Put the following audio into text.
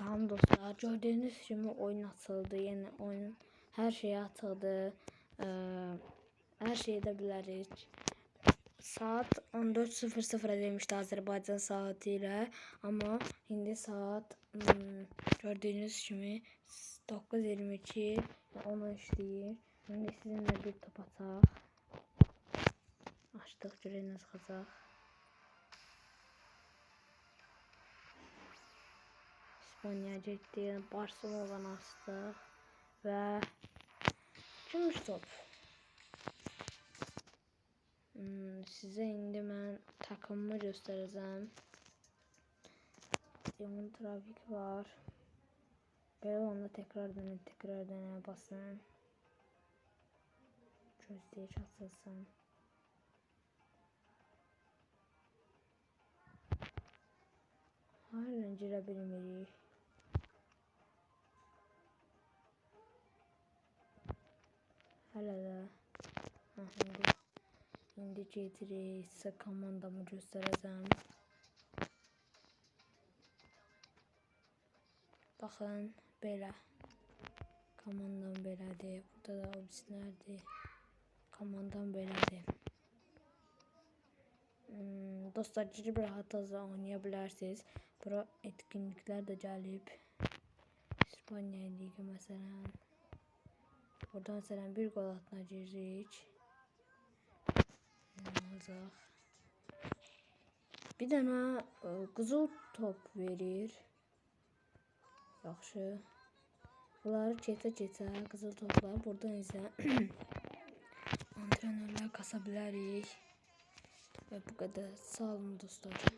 Salam dostlar. Gördüğünüz kimi oyun atıldı. Yəni oyun hər şey atıldı. Ee, hər şey edə bilərik. Saat 14.00 demişdi Azərbaycan saatı ilə, amma indi saat hmm, gördüyünüz kimi 9:22 onu işləyir. İndi sizinlə bir top ataq. Açdıq görək nə getdi, Barcelona'dan açdıq və gümüş top. Hmm, sizə indi mən takımımı göstərəcəm. Yoğun trafik var. Belə onda tekrar dönə, tekrar dönə basın. Gözləyək açılsın. Halen girə. Hə, indi indi gedirik. Sizə komandamı göstərəcəm. Baxın, belə. Komandam belədir. Burada da obisinlərdir. Komandam belədir. Hmm, dostlar girib rahatlıqla oynaya bilərsiniz. Bura etkinliklər də gəlib. İspaniya liqi məsələn. Burada məsələn bir qol atına giririk. Ne olacaq? Bir dənə ə, qızıl top verir. Yaxşı. Bunları keçə-keçə qızıl toplar. Buradan isə antrenörlər kasa bilərik. Və bu qədər. Sağ olun dostlar.